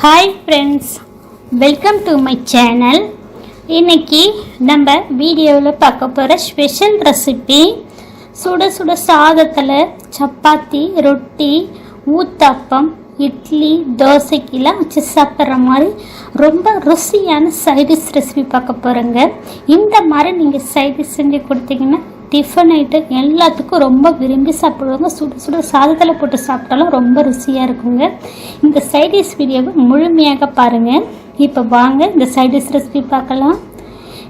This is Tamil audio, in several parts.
Hi friends welcome to my channel இன்னைக்கு நம்ம வீடியோவில் பார்க்க போகிற ஸ்பெஷல் ரெசிபி சுட சுட சாதத்தில் சப்பாத்தி ரொட்டி ஊத்தாப்பம் இட்லி தோசைக்கெல்லாம் வச்சு சாப்பிட்ற மாதிரி ரொம்ப ருசியான சைடிஷ் ரெசிபி பார்க்க போகிறேங்க இந்த மாதிரி நீங்கள் சைடிஷ் செஞ்சு கொடுத்தீங்கன்னா டிஃபன் ஐட்டம் எல்லாத்துக்கும் ரொம்ப விரும்பி சாப்பிடுவாங்க. சுட சுட சாதத்தில் போட்டு சாப்பிட்டாலும் ரொம்ப ருசியாக இருக்குங்க. இந்த சைடிஷ் வீடியோவை முழுமையாக பாருங்கள் இப்போ வாங்க இந்த சைடிஷ் ரெசிபி பார்க்கலாம்.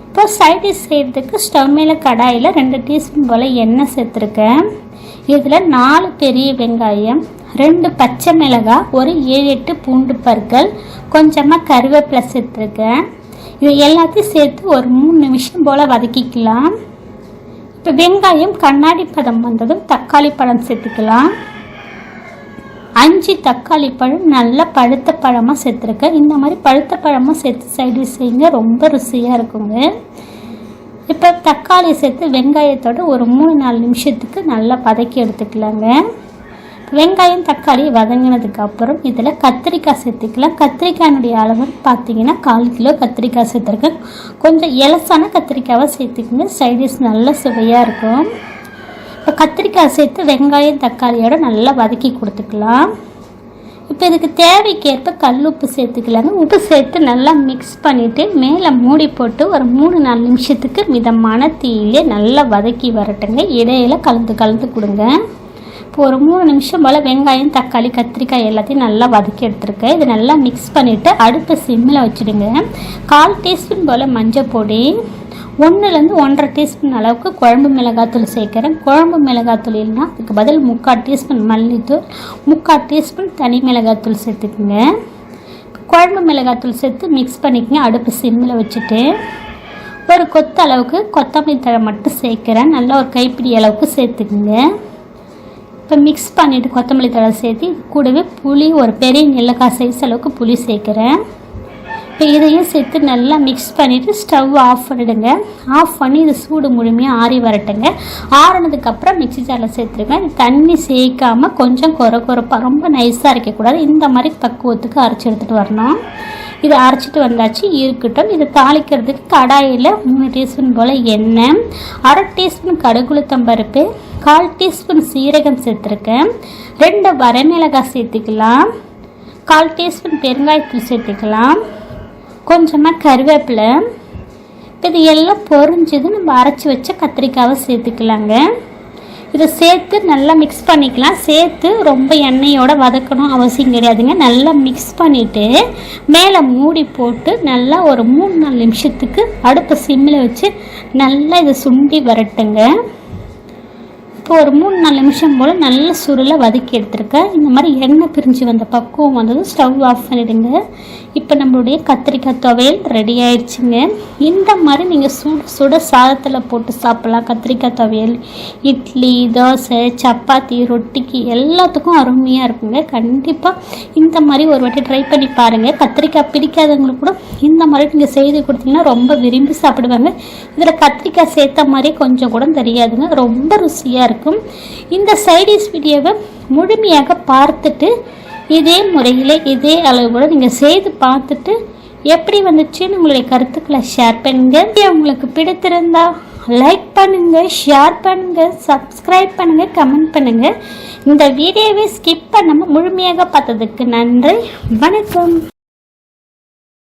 இப்போ சைடிஷ் செய்கிறதுக்கு ஸ்டவ் மேலே கடாயில் ரெண்டு டீஸ்பூன் போல் எண்ணெய் சேர்த்துருக்கேன். இதில் நாலு பெரிய வெங்காயம் ரெண்டு பச்சை மிளகாய் ஒரு ஏழு எட்டு பூண்டு பற்கள் கொஞ்சமாக கருவேப்பிலை சேர்த்துருக்கேன். இது எல்லாத்தையும் சேர்த்து ஒரு மூணு நிமிஷம் போல் வதக்கிக்கலாம். இப்போ வெங்காயம் கண்ணாடி பதம் வந்ததும் தக்காளி பழம் சேர்த்துக்கலாம். அஞ்சு தக்காளி பழம் நல்லா பழுத்த பழமாக சேர்த்துருக்கேன் இந்த மாதிரி பழுத்த பழமாக சேர்த்து சைடு செய்யுங்க. ரொம்ப ருசியாக இருக்குங்க. இப்போ தக்காளி சேர்த்து வெங்காயத்தோடு ஒரு மூணு நாலு நிமிஷத்துக்கு நல்லா பதக்கி எடுத்துக்கலாங்க. வெங்காயம் தக்காளி வதங்கினதுக்கு அப்புறம் இதில் கத்திரிக்காய் சேர்த்துக்கலாம். கத்திரிக்காயினுடைய அளவு பார்த்தீங்கன்னா கால் கிலோ கத்திரிக்காய் சேர்த்துருக்கேன். கொஞ்சம் இலசான கத்திரிக்காவை சேர்த்துக்கோங்க. சைடிஷ் நல்ல சுவையாக இருக்கும். இப்போ கத்திரிக்காய் சேர்த்து வெங்காயம் தக்காளியோட நல்லா வதக்கி கொடுத்துக்கலாம். இப்போ இதுக்கு தேவைக்கேற்ப கல் உப்பு சேர்த்துக்கலாங்க. உப்பு சேர்த்து நல்லா மிக்ஸ் பண்ணிவிட்டு மேலே மூடி போட்டு ஒரு மூணு நாலு நிமிஷத்துக்கு மிதமான தீயிலே நல்லா வதக்கி வரட்டுங்க. இடையில கலந்து கலந்து கொடுங்க. இப்போ ஒரு மூணு நிமிஷம் போல் வெங்காயம் தக்காளி கத்திரிக்காய் எல்லாத்தையும் நல்லா வதக்கி எடுத்துருக்கேன் இது நல்லா மிக்ஸ் பண்ணிவிட்டு அடுப்பு சிம்மில் வச்சுடுங்க. கால் டீஸ்பூன் போல் மஞ்சள் பொடி ஒன்றுலேருந்து ஒன்றரை டீஸ்பூன் அளவுக்கு குழம்பு மிளகாத்தூள் சேர்க்குறேன். குழம்பு மிளகாத்தூள் இல்லைனா அதுக்கு பதில் முக்கால் டீஸ்பூன் மல்லித்தூள் முக்கால் டீஸ்பூன் தனி மிளகாத்தூள் சேர்த்துக்குங்க. குழம்பு மிளகாத்தூள் சேர்த்து மிக்ஸ் பண்ணிக்கங்க. அடுப்பு சிம்மில் வச்சுட்டு ஒரு கொத்த அளவுக்கு கொத்தமல்லி தழை மட்டும் சேர்க்குறேன். நல்லா ஒரு கைப்பிடி அளவுக்கு சேர்த்துக்குங்க. இப்போ மிக்ஸ் பண்ணிவிட்டு கொத்தமல்லி தழை சேர்த்து கூடவே புளி ஒரு பெரிய நெல்லக்காய் சைஸ் அளவுக்கு புளி சேர்க்குறேன். இப்போ இதையும் சேர்த்து நல்லா மிக்ஸ் பண்ணிவிட்டு ஸ்டவ் ஆஃப் பண்ணிவிடுங்க ஆஃப் பண்ணி இது சூடு முழுமையாக ஆறி வரட்டுங்க. ஆறினதுக்கப்புறம் மிக்சி ஜாரில் சேர்த்துருங்க. தண்ணி சேர்க்காமல் கொஞ்சம் குறை குறைப்பாக ரொம்ப நைஸாக அரைக்கக்கூடாது. இந்த மாதிரி பக்குவத்துக்கு அரைச்சி எடுத்துகிட்டு வரணும். இதை அரைச்சிட்டு வந்தாச்சு இருக்கட்டும். இதை தாளிக்கிறதுக்கு கடாயில் மூணு டீஸ்பூன் போல் எண்ணெய் அரை டீஸ்பூன் கடுகுளுத்தம் பருப்பு கால் டீஸ்பூன் சீரகம் சேர்த்துருக்கேன். ரெண்டு வரமிளகாய் சேர்த்துக்கலாம். கால் டீஸ்பூன் பெருங்காயத்தூள் சேர்த்துக்கலாம். கொஞ்சமாக கருவேப்பிலை. இப்போ இது எல்லாம் பொறிஞ்சது நம்ம அரைச்சி வச்ச கத்திரிக்காவை சேர்த்துக்கலாங்க. இதை சேர்த்து நல்லா மிக்ஸ் பண்ணிக்கலாம். சேர்த்து ரொம்ப எண்ணெயோட வதக்கணும் அவசியம் கிடையாதுங்க. நல்லா மிக்ஸ் பண்ணிவிட்டு மேலே மூடி போட்டு நல்லா ஒரு மூணு நாலு நிமிஷத்துக்கு அடுப்பு சிம்மில் வச்சு நல்லா இதை சுண்டி வரட்டுங்க. இப்போ ஒரு மூணு நாலு நிமிஷம் போல் நல்ல சுருளை வதக்கி எடுத்துருக்கேன். இந்த மாதிரி எண்ணெய் பிரிஞ்சு வந்த பக்குவம் வந்ததும் ஸ்டவ் ஆஃப் பண்ணிவிடுங்க இப்போ நம்மளுடைய கத்திரிக்காய் துவையல் ரெடி ஆயிடுச்சுங்க. இந்த மாதிரி நீங்கள் சுட சுட சாதத்தில் போட்டு சாப்பிட்லாம். கத்திரிக்காய் துவையல் இட்லி தோசை சப்பாத்தி ரொட்டிக்கு எல்லாத்துக்கும் அருமையாக இருக்குங்க. கண்டிப்பாக இந்த மாதிரி ஒரு வாட்டி ட்ரை பண்ணி பாருங்கள் கத்திரிக்காய் பிடிக்காதவங்களுக்கு கூட இந்த மாதிரி நீங்கள் செய்து கொடுத்தீங்கன்னா ரொம்ப விரும்பி சாப்பிடுவாங்க. இதில் கத்திரிக்காய் சேர்த்த மாதிரி கொஞ்சம் கூட தெரியாதுங்க. ரொம்ப ருசியாக இருக்கும். இருக்கும் இந்த சைடிஸ் வீடியோவை முழுமையாக பார்த்துட்டு இதே முறையில் இதே அளவோடு நீங்கள் செய்து பார்த்துட்டு எப்படி வந்துச்சுன்னு உங்களுடைய கருத்துக்களை ஷேர் பண்ணுங்க. உங்களுக்கு பிடித்திருந்தா லைக் பண்ணுங்க ஷேர் பண்ணுங்க சப்ஸ்கிரைப் பண்ணுங்க கமெண்ட் பண்ணுங்க. இந்த வீடியோவை ஸ்கிப் பண்ணாமல் முழுமையாக பார்த்ததுக்கு நன்றி. வணக்கம்.